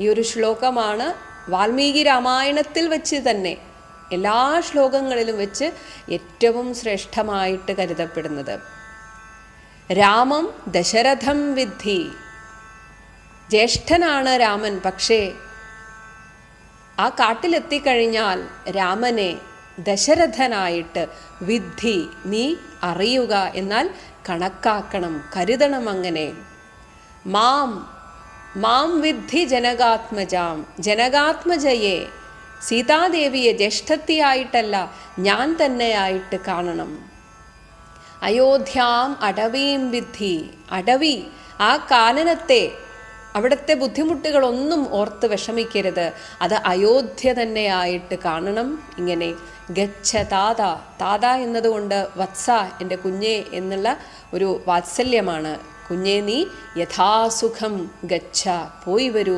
ഈ ഒരു ശ്ലോകമാണ് വാൽമീകി രാമായണത്തിൽ വെച്ച് തന്നെ എല്ലാ ശ്ലോകങ്ങളിലും വെച്ച് ഏറ്റവും ശ്രേഷ്ഠമായിട്ട് കരുതപ്പെടുന്നത്. രാമം ദശരഥം വിദ്ധി. ജ്യേഷ്ഠനാണ് രാമൻ പക്ഷേ ആ കാട്ടിലെത്തിക്കഴിഞ്ഞാൽ രാമനെ ദശരഥനായിട്ട് വിദ്ധി നീ അറിയുക എന്നാൽ കണക്കാക്കണം കരുതണം അങ്ങനെ. മാം മാം വിദ്ധി ജനകാത്മജാം. ജനകാത്മജയെ സീതാദേവിയെ ജ്യേഷ്ഠത്തിയായിട്ടല്ല ഞാൻ തന്നെയായിട്ട് കാണണം. അയോധ്യാം അടവീം വിദ്ധി. അടവി ആ കാനനത്തെ അവിടുത്തെ ബുദ്ധിമുട്ടുകളൊന്നും ഓർത്ത് വിഷമിക്കരുത്. അത് അയോധ്യ തന്നെയായിട്ട് കാണണം. ഇങ്ങനെ ഗച്ഛ താത താത എന്നതുകൊണ്ട് വത്സ എന്റെ കുഞ്ഞെ എന്നുള്ള ഒരു വാത്സല്യമാണ്. കുഞ്ഞെ നീ യഥാസുഖം ഗച്ഛ. പോയി വരൂ.